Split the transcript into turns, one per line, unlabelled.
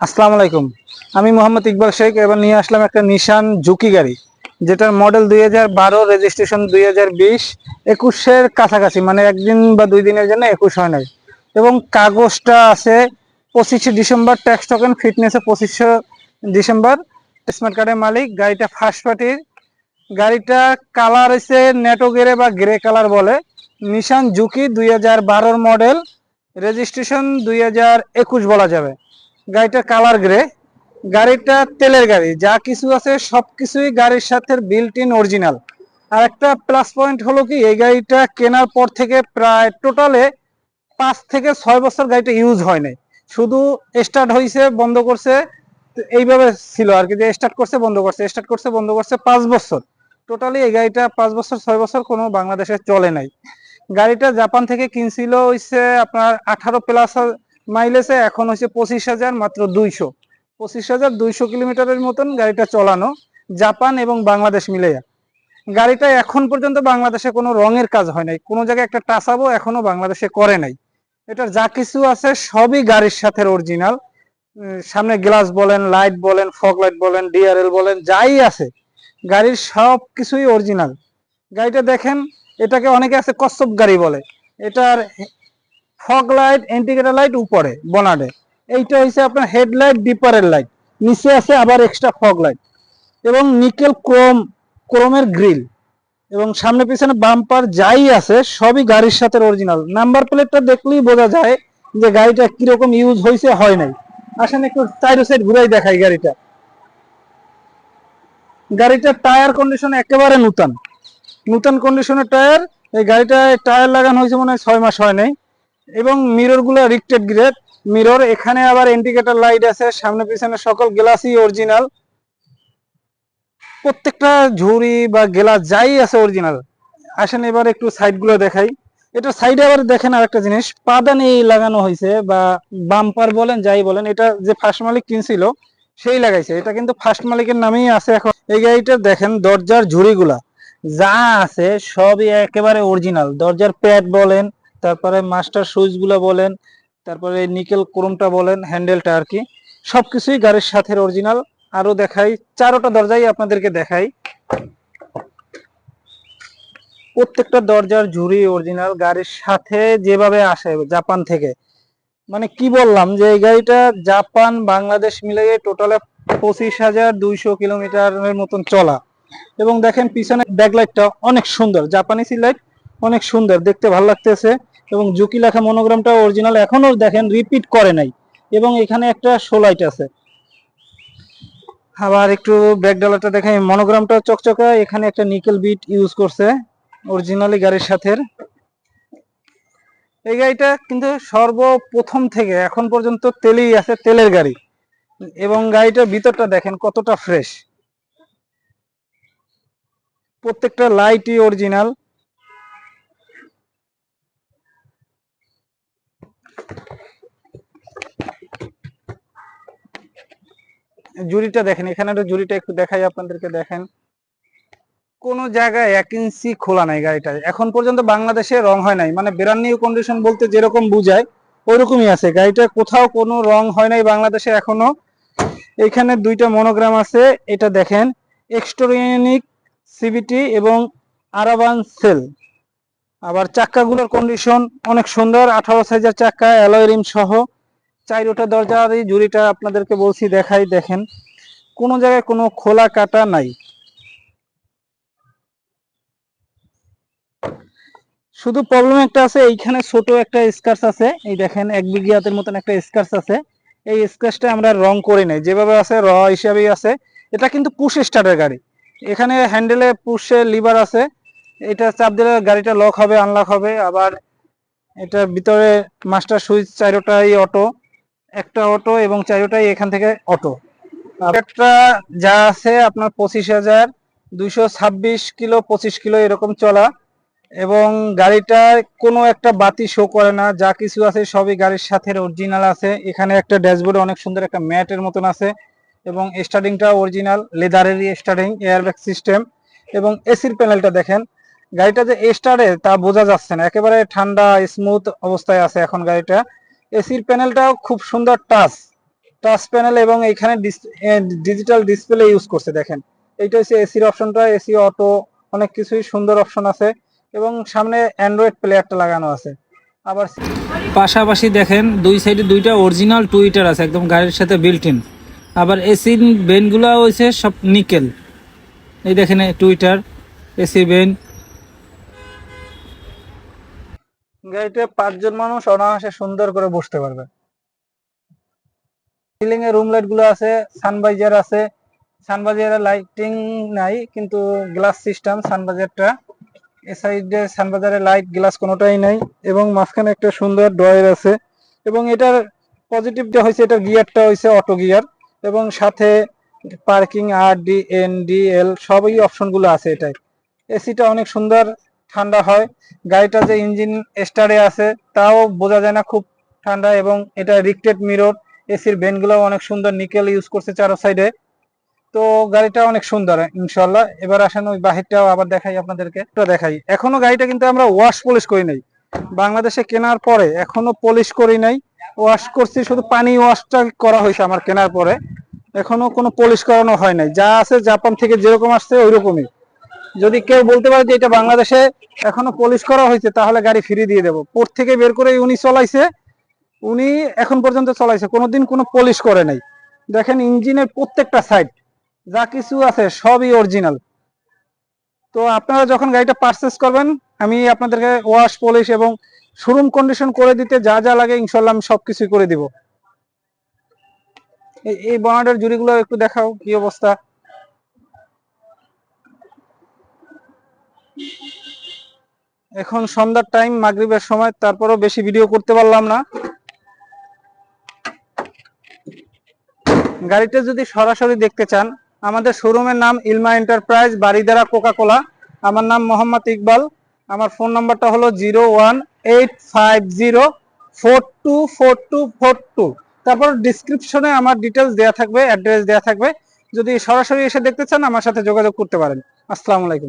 আসসালামু আলাইকুম। আমি মোহাম্মদ ইকবাল শেখ, এবার নিয়ে আসলাম একটা নিশান ঝুঁকি গাড়ি, যেটার মডেল দুই হাজার বারো রেজিস্ট্রেশন দুই হাজার বিশ, একুশের কাছাকাছি মানে একদিন বা দুই দিনের জন্য একুশ হয় নাই। এবং কাগজটা আছে পঁচিশে ডিসেম্বর ট্যাক্স টোকেন ফিটনেসে পঁচিশে ডিসেম্বর স্মার্ট কার্ডের মালিক, গাড়িটা ফার্স্ট পার্টির গাড়িটা কালার হচ্ছে নেটো গেরে বা গ্রে কালার বলে। নিশান জুকি দুই হাজার বারোর মডেল রেজিস্ট্রেশন দুই হাজার একুশ বলা যাবে। গাড়িটা কালার গ্রে গাড়িটা তেলের গাড়ি। যা কিছু আছে সব কিছুই গাড়ির সাথে বিল্ট ইন অরিজিনাল আর একটা প্লাস পয়েন্ট হলো কি, এই গাড়িটা কেনার পর থেকে প্রায় টোটালে পাঁচ থেকে ছয় বছর গাড়িটা ইউজ হয় নাই। শুধু স্টার্ট হয়েছে বন্ধ করছে এইভাবে ছিল আর কি, যে স্টার্ট করছে, বন্ধ করছে স্টার্ট করছে, বন্ধ করছে পাঁচ বছর। টোটালি এই গাড়িটা পাঁচ বছর, ছয় বছর কোনো বাংলাদেশে চলে নাই। গাড়িটা জাপান থেকে কিনছিল হইছে আপনার আঠারো প্লাস মাইলেজে এখন হচ্ছে পঁচিশ হাজার, মাত্র দুইশো। পঁচিশ হাজার দুইশো কিলোমিটারের মতন গাড়িটা চলানো জাপান এবং বাংলাদেশ মিলে গাড়িটা এখন পর্যন্ত বাংলাদেশে কোনো রঙের কাজ হয় নাই। কোনো জায়গায় একটা টাচাবো এখনও বাংলাদেশে করে নাই। এটার যা কিছু আছে সবই গাড়ির সাথে অরিজিনাল সামনে গ্লাস বলেন লাইট বলেন ফগ লাইট বলেন ডিআরএল বলেন, যাই আছে। গাড়ির সব কিছুই অরিজিনাল গাড়িটা দেখেন, এটাকে অনেকে আছে কচ্ছপ গাড়ি বলে। এটার ফগ লাইট ইন্ডিকেটর লাইট উপরে বনাডে এইটা হচ্ছে আপনার হেডলাইট ডিপারের লাইট নিচে আছে আবার এক্সট্রা ফগ লাইট এবং নিকেল ক্রোম ক্রোমের গ্রিল এবং সামনে পিছনে বাম্পার যাই আছে, সবই গাড়ির সাথে অরিজিনাল নাম্বার প্লেটটা দেখলেই বোঝা যায় যে গাড়িটা কীরকম ইউজ হয়েছে হয় নাই। আসেন একটু চাইরো সাইড ঘুরাই দেখাই গাড়িটা। গাড়িটার টায়ার কন্ডিশন একেবারে নূতন। নূতন কন্ডিশনের টায়ার এই গাড়িটায় টায়ার লাগানো হয়েছে মনে হয় ছয় মাস হয় নাই। এবং মিররগুলো রিক্টেড গ্রেড মিরর এখানে আবার ইন্ডিকেটর লাইট আছে, সামনে পিছনে সকল গ্লাসই অরিজিনাল প্রত্যেকটা ঝুড়ি বা গ্লাস যাই আছে অরিজিনাল আসেন এবার একটু সাইডগুলো দেখাই। এটা সাইডে আবার দেখেন আর একটা জিনিস পাদানি লাগানো হয়েছে বা বাম্পার বলেন, যাই বলেন, এটা যে ফার্স্ট মালিক কিনছিল, সেই লাগাইছে। এটা কিন্তু ফার্স্ট মালিকের নামেই আছে এখন। এই গাড়িটা দেখেন, দরজার ঝুড়িগুলা, যা আছে সবই একেবারে অরিজিনাল দরজার প্যাড বলেন তারপরে মাস্টার সুইচগুলা বলেন, তারপরে নিকেল ক্রোমটা বলেন হ্যান্ডেলটা আর কি, সবকিছুই গাড়ির সাথে অরিজিনাল আরও দেখাই, চারোটা দরজাই আপনাদেরকে দেখাই। প্রত্যেকটা দরজার ঝুড়ি অরিজিনাল গাড়ির সাথে যেভাবে আসে জাপান থেকে। মানে কি বললাম যে এই গাড়িটা জাপান, বাংলাদেশ মিলিয়ে টোটালে পঁচিশ হাজার দুইশো কিলোমিটারের মতন চলা। এবং দেখেন পিছনে ব্যাকলাইটটা অনেক সুন্দর জাপানিজ লাইট অনেক সুন্দর, দেখতে ভালো লাগতেছে। এবং জুকি লেখা মনোগ্রামটা অরিজিনাল এখনও দেখেন রিপিট করে নাই। এবং এখানে একটা শো লাইট আছে। আবার একটু ব্যাক ডালাটা দেখেন মনোগ্রামটা চকচকা, এখানে একটা নিকেল বিট ইউজ করছে অরিজিনালি গাড়ির সাথে এই গাড়িটা কিন্তু সর্বপ্রথম থেকে এখন পর্যন্ত তেলেই আছে, তেলের গাড়ি। এবং গাড়িটার ভিতরটা দেখেন, কতটা ফ্রেশ প্রত্যেকটা লাইটই অরিজিনাল জুড়িটা দেখেন, এখানে জুড়িটা একটু দেখাই আপনাদেরকে, দেখেন। কোন জায়গায় এক ইঞ্চি খোলা নাই গাড়িটা। এখন পর্যন্ত বাংলাদেশে রং হয় নাই। মানে ব্র্যান্ড নিউ কন্ডিশন বলতে যেরকম বুঝায় ওইরকমই আছে। গাড়িটা কোথাও কোনো রং হয় নাই বাংলাদেশে এখনও। এখানে দুইটা মনোগ্রাম আছে, এটা দেখেন। এক্সটোরিয়নিক সিবিটি এবং আরাবান সেল আবার চাক্কাগুলোর কন্ডিশন অনেক সুন্দর, আঠারো সাইজের চাক্কা অ্যালয় রিম সহ। চাইরোটা দরজার এই জুড়িটা আপনাদেরকে বলছি, দেখাই, দেখেন। কোনো জায়গায় কোনো খোলা কাটা নাই। শুধু প্রবলেম একটা আছে, এইখানে ছোট একটা স্কার্স আছে। এই দেখেন, এক বিঘিয়াতের মতন একটা স্কার্স আছে। এই স্কার্সটা আমরা রং করি নাই। যেভাবে আছে, র হিসাবেই আছে। এটা কিন্তু পুশ স্টার্টের গাড়ি। এখানে হ্যান্ডেলে পুশের লিভার আছে। এটা চাপ দিলে গাড়িটা লক হবে আনলক হবে। আবার এটার ভিতরে মাস্টার সুইচ চারোটাই অটো একটা অটো এবং চারোটাই এখান থেকে অটো। একটা যা আছে আপনার পঁচিশ হাজার দুইশো ছাব্বিশ কিলো, পঁচিশ কিলো এরকম চলা এবং গাড়িটার কোনো একটা বাতি শো করে না, যা কিছু আছে সবই গাড়ির সাথে অরিজিনাল আছে। এখানে একটা ড্যাশবোর্ডে অনেক সুন্দর একটা ম্যাটের মতন আছে এবং স্টার্টিংটা অরিজিনাল লেদারেরই স্টার্টিং এয়ারব্যাগ সিস্টেম এবং এসির প্যানেলটা দেখেন। গাড়িটা যে স্টারে তা বোঝা যাচ্ছে না। একেবারে ঠান্ডা স্মুথ অবস্থায় আছে এখন গাড়িটা। এসির প্যানেলটাও খুব সুন্দর টাচ টাচ প্যানেল এবং এখানে ডিজিটাল ডিসপ্লে ইউজ করছে, দেখেন। এইটা হচ্ছে এসির অপশনটা, এসি, অটো, অনেক কিছুই সুন্দর অপশন আছে এবং সামনে অ্যান্ড্রয়েড প্লেয়ারটা লাগানো আছে। আবার পাশাপাশি দেখেন, দুই সাইডে দুইটা অরিজিনাল টুইটার আছে, একদম গাড়ির সাথে বিল্ট ইন আবার এসির বেনগুলো হয়েছে সব নিকেল। এই দেখেন টুইটার, এসি বেন গাড়িতে পাঁচজন মানুষ অনায়াসে সুন্দর করে বসতে পারবে। সিলিং এ রুম লাইটগুলো আছে সানভাইজার আছে। সানভাইজারের লাইটিং নাই, কিন্তু গ্লাস সিস্টেম সানভাইজারটা এ সাইডে সানভাইজারের লাইট গ্লাস কোনোটাই নাই এবং মাঝখানে একটা সুন্দর ড্রয়ার আছে এবং এটার পজিটিভটা হয়েছে, এটার গিয়ারটা হয়েছে অটো গিয়ার এবং সাথে parking R D N D L সবই অপশনগুলো আছে এটাই। এসিটা অনেক সুন্দর ঠান্ডা হয়। গাড়িটা যে ইঞ্জিন স্টারে আছে, তাও বোঝা যায় না খুব ঠান্ডা এবং এটা রিক্টেড মিরর। এসির বেনগুলো অনেক সুন্দর নিকেল ইউজ করছে চারো সাইডে। তো গাড়িটা অনেক সুন্দর ইনশাল্লাহ এবার আসেন ওই বাহিরটাও আবার দেখাই আপনাদেরকে। দেখাই, এখনও গাড়িটা কিন্তু আমরা ওয়াশ পলিশ করি নাই। বাংলাদেশে কেনার পরে এখনও পলিশ করি নাই। ওয়াশ করছি, শুধু পানি ওয়াশটা করা হয়েছে আমার কেনার পরে। এখনও কোনো পলিশ করানো হয় নাই। যা আছে জাপান থেকে যেরকম আসছে ওই রকমই যদি কেউ বলতে পারে যে এটা বাংলাদেশে এখনও পলিশ করা হয়েছে, তাহলে গাড়ি ফিরিয়ে দিয়ে দেবো। পোর্ট থেকে বের করে উনি চলাইছে, উনি এখন পর্যন্ত চলাইছে, কোনোদিন কোনো পলিশ করে নাই। দেখেন ইঞ্জিনের প্রত্যেকটা সাইড যা কিছু আছে সবই অরিজিনাল তো আপনারা যখন গাড়িটা পারচেস করবেন, আমি আপনাদেরকে ওয়াশ পলিশ এবং শোরুম কন্ডিশন করে দিতে যা যা লাগে ইনশাল্লাহ আমি সবকিছুই করে দিব। এই- বনাটের জুড়িগুলো একটু দেখাও কি অবস্থা। এখন সন্ধ্যার টাইম মাগরিবের সময়, তারপরও বেশি ভিডিও করতে পারলাম না। গাড়িটা যদি সরাসরি দেখতে চান, আমাদের শোরুমের নাম ইলমা এন্টারপ্রাইজ বাড়িদারা কোকা কোলা আমার নাম মোহাম্মদ ইকবাল। আমার ফোন নাম্বারটা হলো zero one eight five zero four two four two four two তারপর ডিসক্রিপশনে আমার ডিটেলস দেওয়া থাকবে অ্যাড্রেস দেওয়া থাকবে। যদি সরাসরি এসে দেখতে চান, আমার সাথে যোগাযোগ করতে পারেন। আসসালামু আলাইকুম।